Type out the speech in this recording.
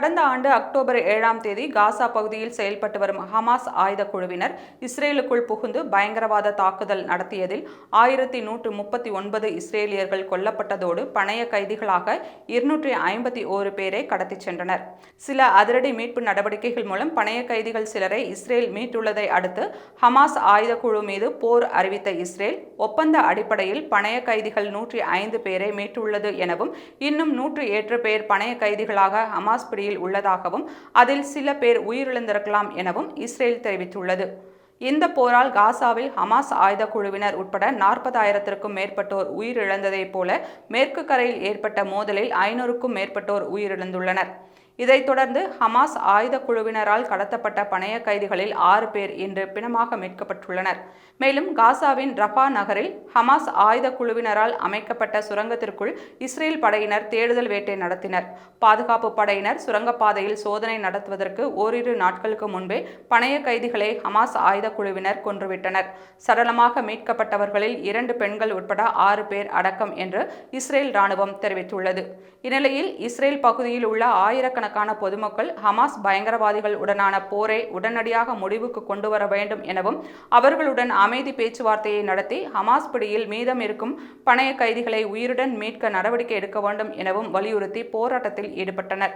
கடந்த ஆண்டு அக்டோபர் ஏழாம் தேதி காசா பகுதியில் செயல்பட்டு வரும் ஹமாஸ் ஆயுத குழுவினர் இஸ்ரேலுக்குள் புகுந்து பயங்கரவாத தாக்குதல் நடத்தியதில் ஆயிரத்தி நூற்று முப்பத்தி ஒன்பது இஸ்ரேலியர்கள் கொல்லப்பட்டதோடு பணைய கைதிகளாக இருநூற்றி ஐம்பத்தி ஓரு பேரை கடத்தி சென்றனர். சில அதிரடி மீட்பு நடவடிக்கைகள் மூலம் பணைய கைதிகள் சிலரை இஸ்ரேல் மீட்டுள்ளதை அடுத்து ஹமாஸ் ஆயுத குழு மீது போர் அறிவித்த இஸ்ரேல் ஒப்பந்த அடிப்படையில் பணைய கைதிகள் நூற்றி ஐந்து பேரை மீட்டுள்ளது எனவும் இன்னும் நூற்றி ஏற்று பேர் பணைய கைதிகளாக ஹமாஸ் பிடியில் உள்ளதாகவும் அதில் சில பேர் உயிரிழந்திருக்கலாம் எனவும் இஸ்ரேல் தெரிவித்துள்ளது. இந்த போரால் காசாவில் ஹமாஸ் ஆயுத குழுவினர் உட்பட நாற்பதாயிரத்திற்கும் மேற்பட்டோர் உயிரிழந்ததைப் போல மேற்கு கரையில் ஏற்பட்ட மோதலில் ஐநூறுக்கும் மேற்பட்டோர் உயிரிழந்துள்ளனர். இதைத் தொடர்ந்து ஹமாஸ் ஆயுத குழுவினரால் கடத்தப்பட்ட பணைய கைதிகளில் ஆறு பேர் இன்று பிணமாக மீட்கப்பட்டுள்ளனர். மேலும் காசாவின் ரஃபா நகரில் ஹமாஸ் ஆயுத குழுவினரால் அமைக்கப்பட்ட சுரங்கத்திற்குள் இஸ்ரேல் படையினர் தேடுதல் வேட்டை நடத்தினர். பாதுகாப்பு படையினர் சுரங்கப்பாதையில் சோதனை நடத்துவதற்கு ஓரிரு நாட்களுக்கு முன்பே பணைய கைதிகளை ஹமாஸ் ஆயுத குழுவினர் கொன்றுவிட்டனர். சடலமாக மீட்கப்பட்டவர்களில் இரண்டு பெண்கள் உட்பட ஆறு பேர் அடக்கம் என்று இஸ்ரேல் ராணுவம் தெரிவித்துள்ளது. இந்நிலையில் இஸ்ரேல் பகுதியில் உள்ள ஆயிரக்கணக்கான பொதுமக்கள் ஹமாஸ் பயங்கரவாதிகள் உடனான போரை உடனடியாக முடிவுக்கு கொண்டு வர வேண்டும் எனவும் அவர்களுடன் அமைதி பேச்சுவார்த்தையை நடத்தி ஹமாஸ் பிடியில் மீதம் இருக்கும் பணைய கைதிகளை உயிருடன் மீட்க நடவடிக்கை எடுக்க வேண்டும் எனவும் வலியுறுத்தி போராட்டத்தில் ஈடுபட்டனர்.